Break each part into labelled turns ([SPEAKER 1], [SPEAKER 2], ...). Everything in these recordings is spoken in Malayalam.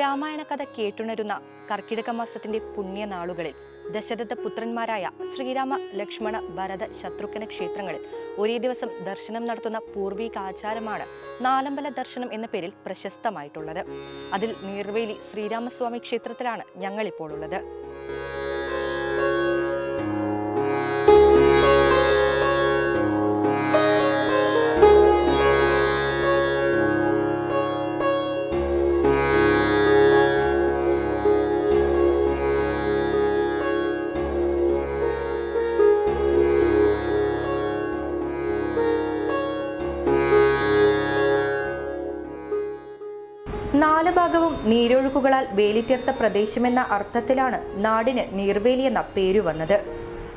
[SPEAKER 1] രാമായണ കഥ കേട്ടുണരുന്ന കർക്കിടക മാസത്തിന്റെ പുണ്യനാളുകളിൽ ദശരഥ പുത്രന്മാരായ ശ്രീരാമ ലക്ഷ്മണ ഭരത ശത്രുഘ്ന ക്ഷേത്രങ്ങളിൽ ഒരേ ദിവസം ദർശനം നടത്തുന്ന പൂർവിക ആചാരമാണ് നാലമ്പല ദർശനം എന്ന പേരിൽ പ്രശസ്തമായിട്ടുള്ളത്. അതിൽ നീർവേലി ശ്രീരാമസ്വാമി ക്ഷേത്രത്തിലാണ് ഞങ്ങളിപ്പോൾ ഉള്ളത് വേലിത്തീർത്ത പ്രദേശമെന്ന അർത്ഥത്തിലാണ് നാടിന് നീർവേലി എന്ന പേരു വന്നത്.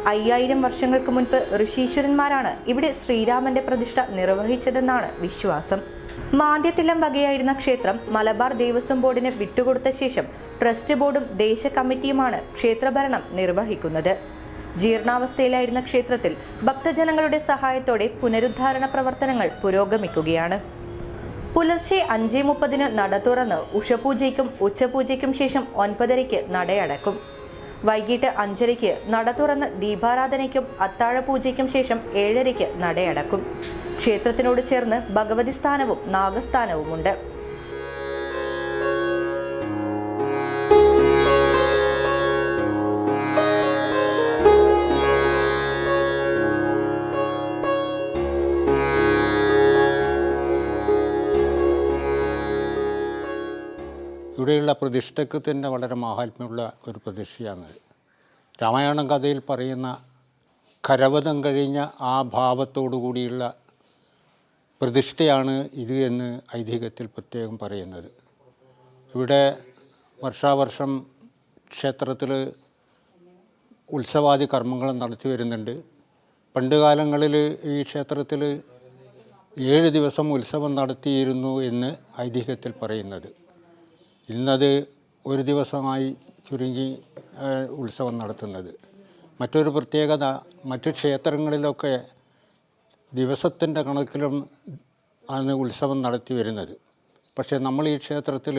[SPEAKER 1] അയ്യായിരം വർഷങ്ങൾക്ക് മുൻപ് ഋഷീശ്വരന്മാരാണ് ഇവിടെ ശ്രീരാമന്റെ പ്രതിഷ്ഠ നിർവഹിച്ചതെന്നാണ് വിശ്വാസം. മാന്ദ്യത്തിലം വകയായിരുന്ന ക്ഷേത്രം മലബാർ ദേവസ്വം ബോർഡിന് വിട്ടുകൊടുത്ത ശേഷം ട്രസ്റ്റ് ബോർഡും ദേശ കമ്മിറ്റിയുമാണ് ക്ഷേത്രഭരണം നിർവഹിക്കുന്നത്. ജീർണാവസ്ഥയിലായിരുന്ന ക്ഷേത്രത്തിൽ ഭക്തജനങ്ങളുടെ സഹായത്തോടെ പുനരുദ്ധാരണ പ്രവർത്തനങ്ങൾ പുരോഗമിക്കുകയാണ്. പുലർച്ചെ അഞ്ചേ മുപ്പതിന് നട തുറന്ന് ഉഷപൂജയ്ക്കും ഉച്ചപൂജയ്ക്കും ശേഷം ഒൻപതരയ്ക്ക് നടയടക്കും. വൈകിട്ട് അഞ്ചരയ്ക്ക് നട തുറന്ന് ദീപാരാധനയ്ക്കും അത്താഴപൂജയ്ക്കും ശേഷം ഏഴരയ്ക്ക് നടയടക്കും. ക്ഷേത്രത്തിനോട് ചേർന്ന് ഭഗവതി സ്ഥാനവും നാഗസ്ഥാനവുമുണ്ട്.
[SPEAKER 2] ഇവിടെയുള്ള പ്രതിഷ്ഠയ്ക്ക് തന്നെ വളരെ മാഹാത്മ്യമുള്ള ഒരു പ്രതിഷ്ഠയാണ്. രാമായണം കഥയിൽ പറയുന്ന കരവതം കഴിഞ്ഞ ആ ഭാവത്തോടു കൂടിയുള്ള പ്രതിഷ്ഠയാണ് ഇത് എന്ന് ഐതിഹ്യത്തിൽ പ്രത്യേകം പറയുന്നത്. ഇവിടെ വർഷാവർഷം ക്ഷേത്രത്തിൽ ഉത്സവാദി കർമ്മങ്ങൾ നടത്തി വരുന്നുണ്ട്. പണ്ട് കാലങ്ങളിൽ ഈ ക്ഷേത്രത്തിൽ ഏഴ് ദിവസം ഉത്സവം നടത്തിയിരുന്നു എന്ന് ഐതിഹ്യത്തിൽ പറയുന്നത്. ഇന്നത് ഒരു ദിവസമായി ചുരുങ്ങി ഉത്സവം നടത്തുന്നത്. മറ്റൊരു പ്രത്യേകത മറ്റു ക്ഷേത്രങ്ങളിലൊക്കെ ദിവസത്തിന്റെ കണക്കിലും ആണ് ഉത്സവം നടത്തി വരുന്നത്. പക്ഷേ നമ്മൾ ഈ ക്ഷേത്രത്തിൽ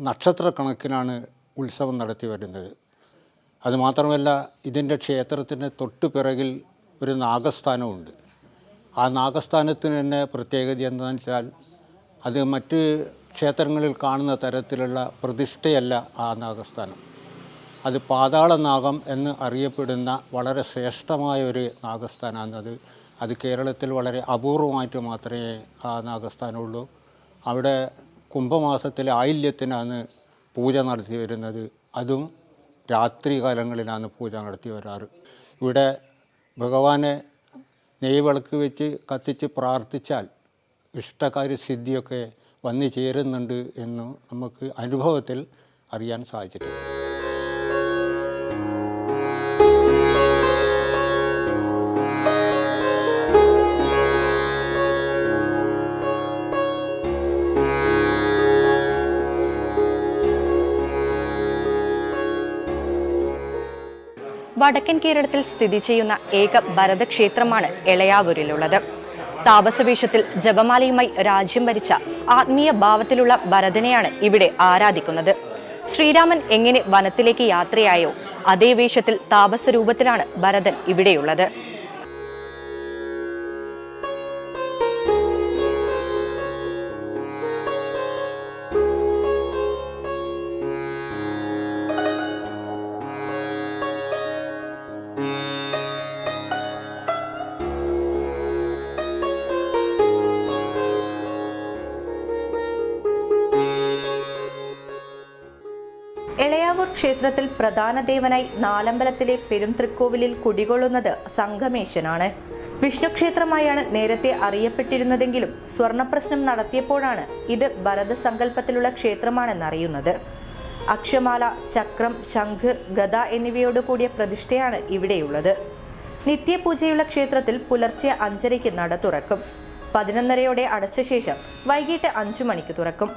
[SPEAKER 2] നക്ഷത്ര കണക്കിനാണ് ഉത്സവം നടത്തി വരുന്നത്. അതുമാത്രമല്ല ഇതിന്റെ ക്ഷേത്രത്തിന് തൊട്ടു പിറകിൽ ഒരു നാഗസ്ഥാനമുണ്ട്. ആ നാഗസ്ഥാനത്തിന് തന്നെ പ്രത്യേകത എന്താണെന്ന് വെച്ചാൽ അത് മറ്റ് ക്ഷേത്രങ്ങളിൽ കാണുന്ന തരത്തിലുള്ള പ്രതിഷ്ഠയല്ല ആ നാഗസ്ഥാനം. അത് പാതാള നാഗം എന്ന് അറിയപ്പെടുന്ന വളരെ ശ്രേഷ്ഠമായ ഒരു നാഗസ്ഥാനാണ് അത്. കേരളത്തിൽ വളരെ അപൂർവമായിട്ട് മാത്രമേ ആ നാഗസ്ഥാനമുള്ളൂ. അവിടെ കുംഭമാസത്തിലെ ആയില്യത്തിനാണ് പൂജ നടത്തി വരുന്നത്. അതും രാത്രി കാലങ്ങളിലാണ് പൂജ നടത്തി വരാറ്. ഇവിടെ ഭഗവാനെ നെയ്വിളക്ക് വെച്ച് കത്തിച്ച് പ്രാർത്ഥിച്ചാൽ ഇഷ്ടകാര്യസിദ്ധിയൊക്കെ വന്നു ചേരുന്നുണ്ട് എന്ന് നമുക്ക് അനുഭവത്തിൽ അറിയാൻ സാധിച്ചിട്ടുണ്ട്.
[SPEAKER 1] വടക്കൻ കേരളത്തിൽ സ്ഥിതി ചെയ്യുന്ന ഏക ഭരതക്ഷേത്രമാണ് എളയാവൂരിലുള്ളത്. താപസവേഷത്തിൽ ജപമാലയുമായി രാജ്യം ഭരിച്ച ആത്മീയ ഭാവത്തിലുള്ള ഭരതനെയാണ് ഇവിടെ ആരാധിക്കുന്നത്. ശ്രീരാമൻ എങ്ങനെ വനത്തിലേക്ക് യാത്രയായോ അതേ വേഷത്തിൽ താപസ രൂപത്തിലാണ് ഭരതൻ ഇവിടെയുള്ളത്. ക്ഷേത്രത്തിൽ പ്രധാന ദേവനായി നാലമ്പലത്തിലെ പെരും തൃക്കോവിലിൽ കുടികൊള്ളുന്നത് സംഗമേശനാണ്. വിഷ്ണു ക്ഷേത്രമായാണ് നേരത്തെ അറിയപ്പെട്ടിരുന്നതെങ്കിലും സ്വർണപ്രശ്നം നടത്തിയപ്പോഴാണ് ഇത് ഭരതസങ്കല്പത്തിലുള്ള ക്ഷേത്രമാണെന്നറിയുന്നത്. അക്ഷമാല ചക്രം ശംഖ് ഗദ എന്നിവയോട് കൂടിയ പ്രതിഷ്ഠയാണ് ഇവിടെയുള്ളത്. നിത്യപൂജയുള്ള ക്ഷേത്രത്തിൽ പുലർച്ചെ അഞ്ചരയ്ക്ക് നട തുറക്കും. പതിനൊന്നരയോടെ അടച്ച ശേഷം വൈകിട്ട് അഞ്ചു മണിക്ക് തുറക്കും.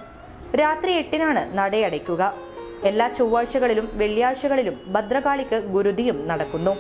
[SPEAKER 1] രാത്രി എട്ടിനാണ് നടയടയ്ക്കുക. എല്ലാ ചൊവ്വാഴ്ചകളിലും വെള്ളിയാഴ്ചകളിലും ഭദ്രകാളിക്ക് ഗുരുതിയും നടക്കുന്നു.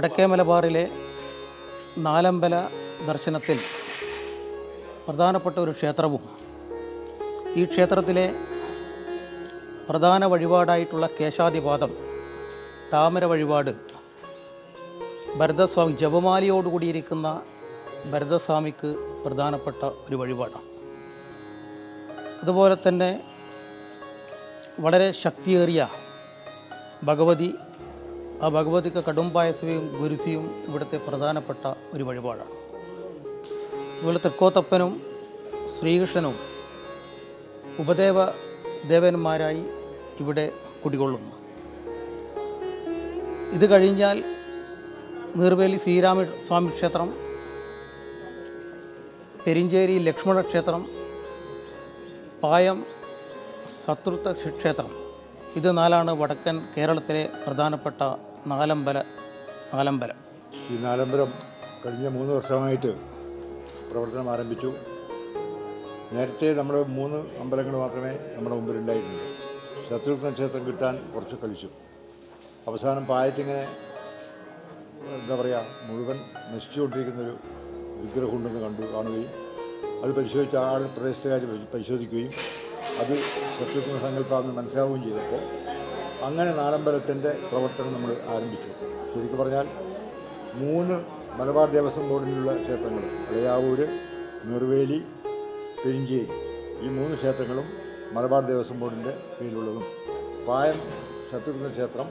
[SPEAKER 3] വടക്കേ മലബാറിലെ നാലമ്പല ദർശനത്തിൽ പ്രധാനപ്പെട്ട ഒരു ക്ഷേത്രവും ഈ ക്ഷേത്രത്തിലെ പ്രധാന വഴിപാടായിട്ടുള്ള കേശാതിപാദം താമര വഴിപാട് ഭരതസ്വാമി ജപമാലയോടുകൂടിയിരിക്കുന്ന ഭരതസ്വാമിക്ക് പ്രധാനപ്പെട്ട ഒരു വഴിപാടാണ്. അതുപോലെ തന്നെ വളരെ ശക്തിയേറിയ ഭഗവതി ആ ഭഗവതിക്ക് കടും പായസവും ഗുരുസിയും ഇവിടുത്തെ പ്രധാനപ്പെട്ട ഒരു വഴിപാടാണ്. അതുപോലെ തൃക്കോത്തപ്പനും ശ്രീകൃഷ്ണനും ഉപദേവ ദേവന്മാരായി ഇവിടെ കുടികൊള്ളുന്നു. ഇത് കഴിഞ്ഞാൽ നീർവേലി ശ്രീരാമ സ്വാമി ക്ഷേത്രം പെരിഞ്ചേരി ലക്ഷ്മണ ക്ഷേത്രം പായം ശത്രുത്വ ക്ഷേത്രം. ഇത് നാലാണ് വടക്കൻ കേരളത്തിലെ പ്രധാനപ്പെട്ട നാലമ്പല നാലമ്പലം.
[SPEAKER 4] ഈ നാലമ്പലം കഴിഞ്ഞ മൂന്ന് വർഷമായിട്ട് പ്രവർത്തനം ആരംഭിച്ചു. നേരത്തെ നമ്മൾ മൂന്ന് അമ്പലങ്ങൾ മാത്രമേ നമ്മുടെ മുമ്പിലുണ്ടായിട്ടുള്ളൂ ശത്രുഘ്ന ക്ഷേത്രം കിട്ടാൻ കുറച്ച് കളിച്ചു അവസാനം പായത്തിങ്ങനെ എന്താ പറയുക മുഴുവൻ നശിച്ചുകൊണ്ടിരിക്കുന്നൊരു വിഗ്രഹം ഉണ്ടെന്ന് കണ്ടു കാണുകയും അത് പരിശോധിച്ച് ആ പ്രദേശത്തുകാർ പരിശോധിക്കുകയും അത് ശത്രുഘ്ന സങ്കല്പമാണെന്ന് മനസ്സിലാവുകയും ചെയ്തപ്പോൾ അങ്ങനെ നാടമ്പലത്തിന്റെ പ്രവർത്തനം നമ്മൾ ആരംഭിച്ചു. ശരിക്കും പറഞ്ഞാൽ മൂന്ന് മലബാർ ദേവസ്വം ബോർഡിലുള്ള ക്ഷേത്രങ്ങൾ അളയാവൂര് നെർവേലി പെരിഞ്ചേരി ഈ മൂന്ന് ക്ഷേത്രങ്ങളും മലബാർ ദേവസ്വം ബോർഡിന്റെ കീഴിലുള്ളതും. പായം ശത്രുഘ്ന ക്ഷേത്രം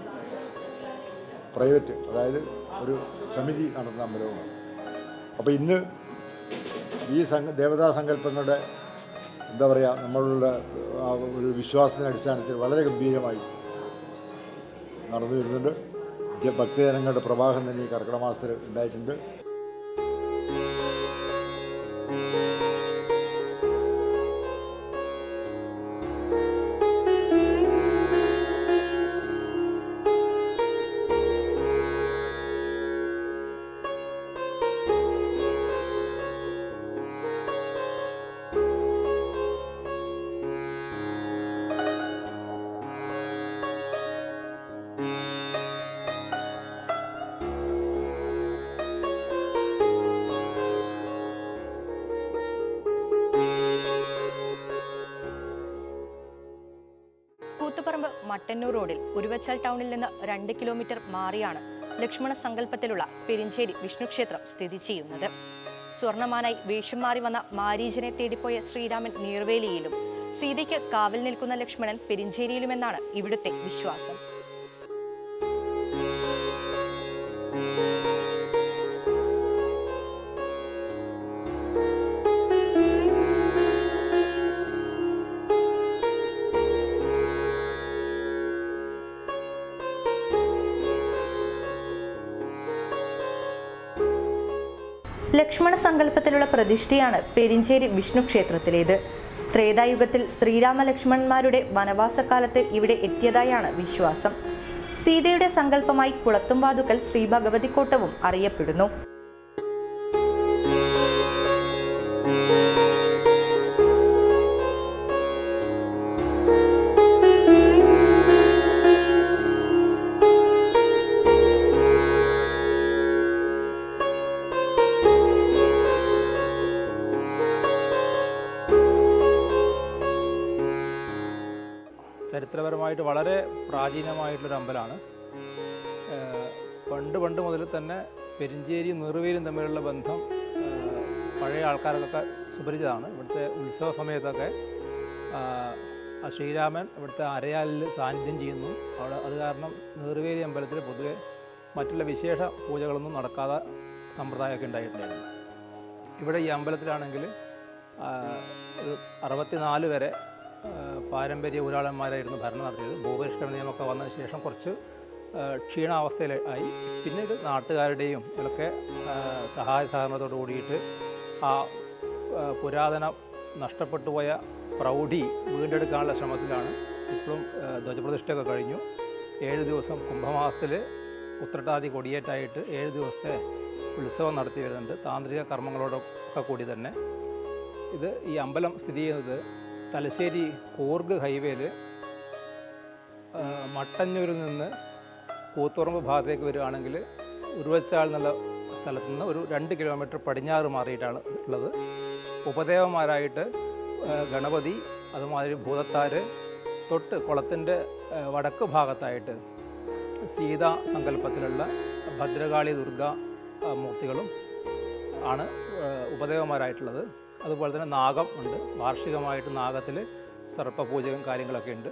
[SPEAKER 4] പ്രൈവറ്റ് അതായത് ഒരു സമിതി നടത്തുന്ന അമ്പലവുമാണ്. അപ്പോൾ ഇന്ന് ഈ സംഘ ദേവതാ സങ്കല്പങ്ങളുടെ എന്താ പറയുക നമ്മളുടെ ഒരു വിശ്വാസത്തിന്റെ അടിസ്ഥാനത്തിൽ വളരെ ഗംഭീരമായി നടന്നു വരുന്നുണ്ട് ഭക്തജനങ്ങളുടെ പ്രവാഹം തന്നെ ഈ കർക്കിടക മാസത്തിൽ ഉണ്ടായിട്ടുണ്ട്.
[SPEAKER 1] മട്ടന്നൂർ റോഡിൽ ഉരുവച്ചാൽ ടൗണിൽ നിന്ന് രണ്ട് കിലോമീറ്റർ മാറിയാണ് ലക്ഷ്മണ സങ്കല്പത്തിലുള്ള പെരിഞ്ചേരി വിഷ്ണുക്ഷേത്രം സ്ഥിതി ചെയ്യുന്നത്. സ്വർണമാനായി വേഷം മാറി വന്ന മാരീജനെ തേടിപ്പോയ ശ്രീരാമൻ നീർവേലിയിലും സീതയ്ക്ക് കാവൽ നിൽക്കുന്ന ലക്ഷ്മണൻ പെരിഞ്ചേരിയിലുമെന്നാണ് ഇവിടുത്തെ വിശ്വാസം. ലക്ഷ്മണ സങ്കല്പത്തിലുള്ള പ്രതിഷ്ഠയാണ് പെരിഞ്ചേരി വിഷ്ണു ക്ഷേത്രത്തിലേത്. ത്രേതായുഗത്തിൽ ശ്രീരാമ ലക്ഷ്മണന്മാരുടെ വനവാസകാലത്ത് ഇവിടെ എത്തിയതായാണ് വിശ്വാസം. സീതയുടെ സങ്കല്പമായി കുളത്തുംവാതുക്കൽ ശ്രീ ഭഗവതിക്കോട്ടവും അറിയപ്പെടുന്നു.
[SPEAKER 5] ചരിത്രപരമായിട്ട് വളരെ പ്രാചീനമായിട്ടുള്ളൊരു അമ്പലമാണ്. പണ്ട് പണ്ട് മുതൽ തന്നെ പെരിഞ്ചേരിയും നെറുവേലിയും തമ്മിലുള്ള ബന്ധം പഴയ ആൾക്കാർക്കൊക്കെ സുപരിചിതമാണ്. ഇവിടുത്തെ ഉത്സവ സമയത്തൊക്കെ ശ്രീരാമൻ ഇവിടുത്തെ അരയാലിൽ സാന്നിധ്യം ചെയ്യുന്നു. അവിടെ അത് കാരണം നെറുവേലി അമ്പലത്തിൽ പൊതുവെ മറ്റുള്ള വിശേഷ പൂജകളൊന്നും നടക്കാതെ സമ്പ്രദായമൊക്കെ ഉണ്ടായിട്ടുണ്ടായിരുന്നു ഇവിടെ ഈ അമ്പലത്തിലാണെങ്കിൽ ഒരു അറുപത്തിനാല് വരെ പാരമ്പര്യ ഊരാളന്മാരായിരുന്നു ഭരണം നടത്തിയത് ഭൂപരിഷ്കരണ നിയമമൊക്കെ വന്നതിന് ശേഷം കുറച്ച് ക്ഷീണാവസ്ഥയിൽ ആയി. പിന്നീട് നാട്ടുകാരുടെയും ഒക്കെ സഹായ സഹകരണത്തോട് കൂടിയിട്ട് ആ പുരാതന നഷ്ടപ്പെട്ടു പോയ പ്രൗഢി വീണ്ടെടുക്കാനുള്ള ശ്രമത്തിലാണ് ഇപ്പോഴും ധ്വജപ്രതിഷ്ഠയൊക്കെ കഴിഞ്ഞു. ഏഴ് ദിവസം കുംഭമാസത്തിൽ ഉത്രട്ടാതി കൊടിയേറ്റായിട്ട് ഏഴ് ദിവസത്തെ ഉത്സവം നടത്തി വരുന്നുണ്ട്. താന്ത്രിക കർമ്മങ്ങളോടൊക്കെ കൂടി തന്നെ. ഇത് ഈ അമ്പലം സ്ഥിതി ചെയ്യുന്നത് തലശ്ശേരി കൂർഗ് ഹൈവേയിൽ മട്ടന്നൂരിൽ നിന്ന് കൂത്തുറമ്പ് ഭാഗത്തേക്ക് വരികയാണെങ്കിൽ ഉരുവച്ചാൽ എന്നുള്ള സ്ഥലത്ത് നിന്ന് ഒരു രണ്ട് കിലോമീറ്റർ പടിഞ്ഞാറ് മാറിയിട്ടാണ് ഉള്ളത്. ഉപദേവന്മാരായിട്ട് ഗണപതി അതുമാതിരി ഭൂതത്താർ തൊട്ട് കുളത്തിന്റെ വടക്ക് ഭാഗത്തായിട്ട് സീതാ സങ്കല്പത്തിലുള്ള ഭദ്രകാളി ദുർഗ മൂർത്തികളും ആണ് ഉപദേവന്മാരായിട്ടുള്ളത്. അതുപോലെ തന്നെ നാഗം ഉണ്ട്. വാർഷികമായിട്ട് നാഗത്തിൽ സർപ്പപൂജകം കാര്യങ്ങളൊക്കെ ഉണ്ട്.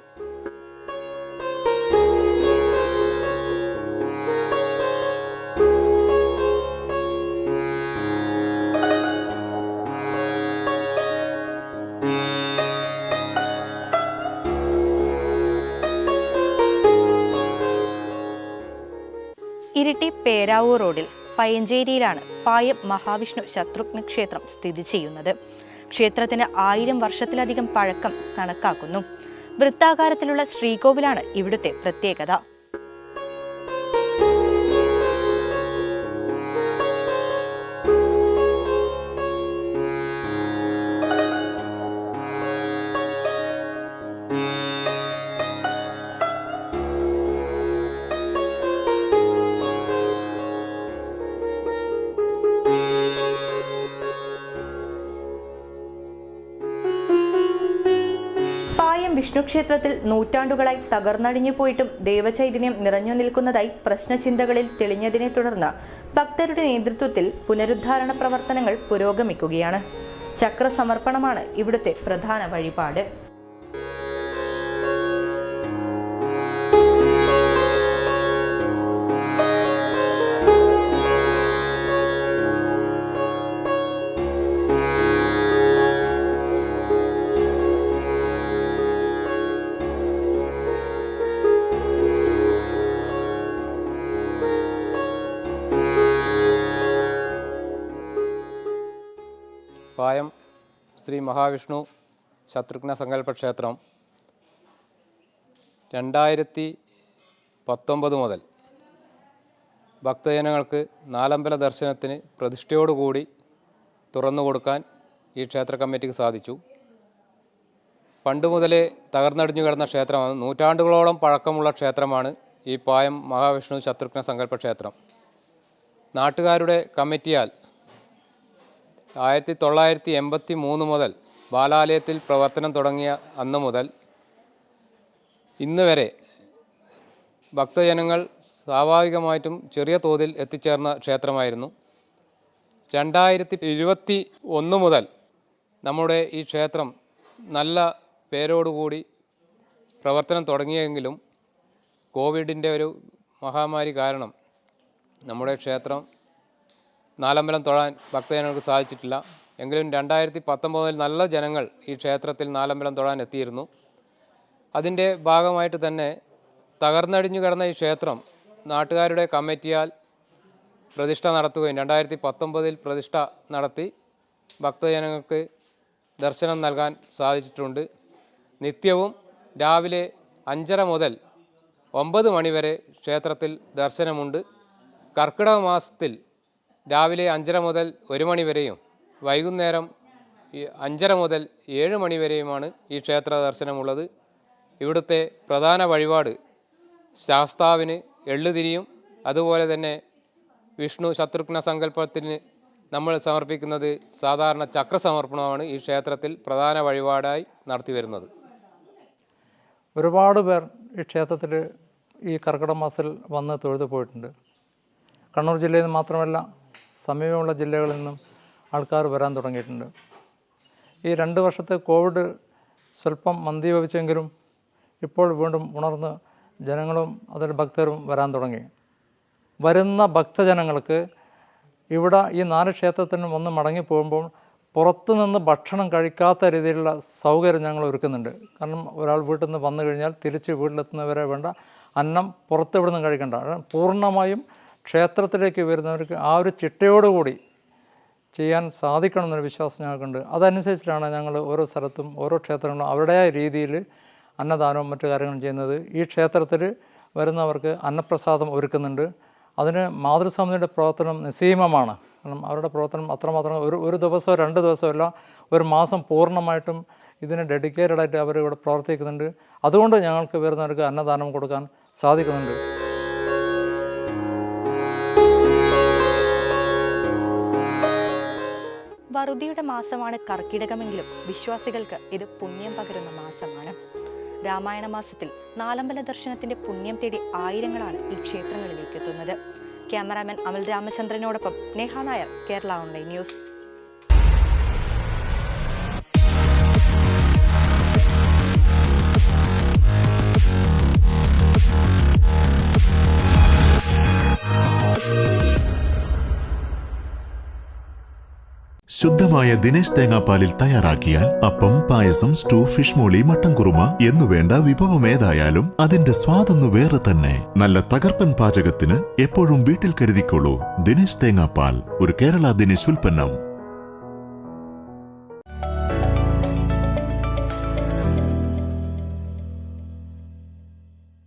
[SPEAKER 1] ഇരിട്ടി പേരാവൂർ റോഡിൽ പയഞ്ചേരിയിലാണ് പായം മഹാവിഷ്ണു ശത്രുഘ്ന ക്ഷേത്രം സ്ഥിതി ചെയ്യുന്നത്. ക്ഷേത്രത്തിന് ആയിരം വർഷത്തിലധികം പഴക്കം കണക്കാക്കുന്നു. വൃത്താകാരത്തിലുള്ള ശ്രീകോവിലാണ് ഇവിടുത്തെ പ്രത്യേകത. വിഷ്ണു ക്ഷേത്രത്തിൽ നൂറ്റാണ്ടുകളായി തകർന്നടിഞ്ഞു പോയിട്ടും ദേവചൈതന്യം നിറഞ്ഞു നിൽക്കുന്നതായി പ്രശ്നചിന്തകളിൽ തെളിഞ്ഞതിനെ തുടർന്ന് ഭക്തരുടെ നേതൃത്വത്തിൽ പുനരുദ്ധാരണ പ്രവർത്തനങ്ങൾ പുരോഗമിക്കുകയാണ്. ചക്രസമർപ്പണമാണ് ഇവിടുത്തെ പ്രധാന വഴിപാട്.
[SPEAKER 6] ശ്രീ മഹാവിഷ്ണു ശത്രുഘ്ന സങ്കല്പ ക്ഷേത്രം രണ്ടായിരത്തി പത്തൊമ്പത് മുതൽ ഭക്തജനങ്ങൾക്ക് നാലമ്പല ദർശനത്തിന് പ്രതിഷ്ഠയോടുകൂടി തുറന്നു കൊടുക്കാൻ ഈ ക്ഷേത്ര കമ്മിറ്റിക്ക് സാധിച്ചു. പണ്ട് മുതലേ തകർന്നടിഞ്ഞു കിടന്ന ക്ഷേത്രമാണ്. നൂറ്റാണ്ടുകളോളം പഴക്കമുള്ള ക്ഷേത്രമാണ് ഈ പായം മഹാവിഷ്ണു ശത്രുഘ്ന സങ്കല്പ ക്ഷേത്രം. നാട്ടുകാരുടെ കമ്മിറ്റിയാൽ ആയിരത്തി തൊള്ളായിരത്തി എൺപത്തി മൂന്ന് മുതൽ ബാലാലയത്തിൽ പ്രവർത്തനം തുടങ്ങിയ അന്ന് മുതൽ ഇന്ന് വരെ ഭക്തജനങ്ങൾ സ്വാഭാവികമായിട്ടും ചെറിയ തോതിൽ എത്തിച്ചേർന്ന ക്ഷേത്രമായിരുന്നു. രണ്ടായിരത്തി ഇരുപത്തി ഒന്ന് മുതൽ നമ്മുടെ ഈ ക്ഷേത്രം നല്ല പേരോടുകൂടി പ്രവർത്തനം തുടങ്ങിയെങ്കിലും കോവിഡിന്റെ ഒരു മഹാമാരി കാരണം നമ്മുടെ ക്ഷേത്രം നാലമ്പലം തൊഴാൻ ഭക്തജനങ്ങൾക്ക് സാധിച്ചിട്ടില്ല. എങ്കിലും രണ്ടായിരത്തി പത്തൊമ്പതിൽ നല്ല ജനങ്ങൾ ഈ ക്ഷേത്രത്തിൽ നാലമ്പലം തൊഴാൻ എത്തിയിരുന്നു. അതിന്റെ ഭാഗമായിട്ട് തന്നെ തകർന്നടിഞ്ഞു കിടന്ന ഈ ക്ഷേത്രം നാട്ടുകാരുടെ കമ്മിറ്റിയാൽ പ്രതിഷ്ഠ നടത്തുകയും രണ്ടായിരത്തി പത്തൊമ്പതിൽ പ്രതിഷ്ഠ നടത്തി ഭക്തജനങ്ങൾക്ക് ദർശനം നൽകാൻ സാധിച്ചിട്ടുണ്ട്. നിത്യവും രാവിലെ അഞ്ചര മുതൽ ഒമ്പത് മണിവരെ ക്ഷേത്രത്തിൽ ദർശനമുണ്ട്. കർക്കിടക മാസത്തിൽ രാവിലെ അഞ്ചര മുതൽ ഒരു മണി വരെയും വൈകുന്നേരം അഞ്ചര മുതൽ ഏഴ് മണി വരെയുമാണ് ഈ ക്ഷേത്ര ദർശനമുള്ളത്. ഇവിടുത്തെ പ്രധാന വഴിപാട് ശാസ്താവിന് എള്ളുതിരിയും അതുപോലെ തന്നെ വിഷ്ണു ശത്രുഘ്ന സങ്കല്പത്തിന് നമ്മൾ സമർപ്പിക്കുന്നത് സാധാരണ ചക്രസമർപ്പണമാണ് ഈ ക്ഷേത്രത്തിൽ പ്രധാന വഴിപാടായി നടത്തി വരുന്നത്
[SPEAKER 7] ഒരുപാട് പേർ ഈ ക്ഷേത്രത്തിൽ ഈ കർക്കിടക മാസത്തിൽ വന്ന് തൊഴുതു പോയിട്ടുണ്ട്. കണ്ണൂർ ജില്ലയിൽ നിന്ന് മാത്രമല്ല സമീപമുള്ള ജില്ലകളിൽ നിന്നും ആൾക്കാർ വരാൻ തുടങ്ങിയിട്ടുണ്ട്. ഈ രണ്ട് വർഷത്തെ കോവിഡ് സ്വല്പം മന്ദീഭവിച്ചെങ്കിലും ഇപ്പോൾ വീണ്ടും ഉണർന്ന് ജനങ്ങളും അതിൽ ഭക്തരും വരാൻ തുടങ്ങി. വരുന്ന ഭക്തജനങ്ങൾക്ക് ഇവിടെ ഈ നാല് ക്ഷേത്രത്തിനും ഒന്ന് മടങ്ങി പോകുമ്പോൾ പുറത്തുനിന്ന് ഭക്ഷണം കഴിക്കാത്ത രീതിയിലുള്ള സൗകര്യം ഞങ്ങൾ ഒരുക്കുന്നുണ്ട്. കാരണം ഒരാൾ വീട്ടിൽ നിന്ന് വന്നു കഴിഞ്ഞാൽ തിരിച്ച് വീട്ടിലെത്തുന്നവരെ വേണ്ട. അന്നം പുറത്ത് ഇവിടെ നിന്ന് കഴിക്കേണ്ട പൂർണമായും ക്ഷേത്രത്തിലേക്ക് വരുന്നവർക്ക് ആ ഒരു ചിട്ടയോടുകൂടി ചെയ്യാൻ സാധിക്കണമെന്നൊരു വിശ്വാസം ഞങ്ങൾക്കുണ്ട്. അതനുസരിച്ചിട്ടാണ് ഞങ്ങൾ ഓരോ സ്ഥലത്തും ഓരോ ക്ഷേത്രങ്ങളും അവരുടേതായ രീതിയിൽ അന്നദാനവും മറ്റു കാര്യങ്ങളും ചെയ്യുന്നത്. ഈ ക്ഷേത്രത്തിൽ വരുന്നവർക്ക് അന്നപ്രസാദം ഒരുക്കുന്നുണ്ട്. അതിന് മാതൃസമിതിയുടെ പ്രവർത്തനം നിസ്സീമമാണ്. കാരണം അവരുടെ പ്രവർത്തനം അത്രമാത്രം ഒരു ഒരു ദിവസമോ രണ്ട് ദിവസമോ അല്ല ഒരു മാസം പൂർണമായിട്ടും ഇതിന് ഡെഡിക്കേറ്റഡായിട്ട് അവർ ഇവിടെ പ്രവർത്തിക്കുന്നുണ്ട്. അതുകൊണ്ട് ഞങ്ങൾക്ക് വരുന്നവർക്ക് അന്നദാനം കൊടുക്കാൻ സാധിക്കുന്നുണ്ട്.
[SPEAKER 8] വറുതിയുടെ മാസമാണ് കർക്കിടകമെങ്കിലും. വിശ്വാസികൾക്ക് ഇത് പുണ്യം പകരുന്ന മാസമാണ്. രാമായണ മാസത്തിൽ നാലമ്പല ദർശനത്തിന്റെ പുണ്യം തേടി ആയിരങ്ങളാണ് ഈ ക്ഷേത്രങ്ങളിലേക്ക് എത്തുന്നത്. ക്യാമറാമാൻ അമൽ രാമചന്ദ്രനോടൊപ്പം നേഹ നായർ കേരള ഓൺലൈൻ ന്യൂസ്.
[SPEAKER 9] ശുദ്ധമായ ദിനേശ് തേങ്ങാപ്പാലിൽ തയ്യാറാക്കിയാൽ appam payasam stew fish molee mutton kurma എന്നുവേണ്ട വിഭവം ഏതായാലും അതിന്റെ സ്വാദൊന്നു വേറെ തന്നെ. നല്ല തകർപ്പൻ പാചകത്തിന് എപ്പോഴും വീട്ടിൽ കരുതിക്കോളൂ ദിനേശ് തേങ്ങാപ്പാൽ. ഒരു കേരള ദിനേശ് ഉൽപ്പന്നം.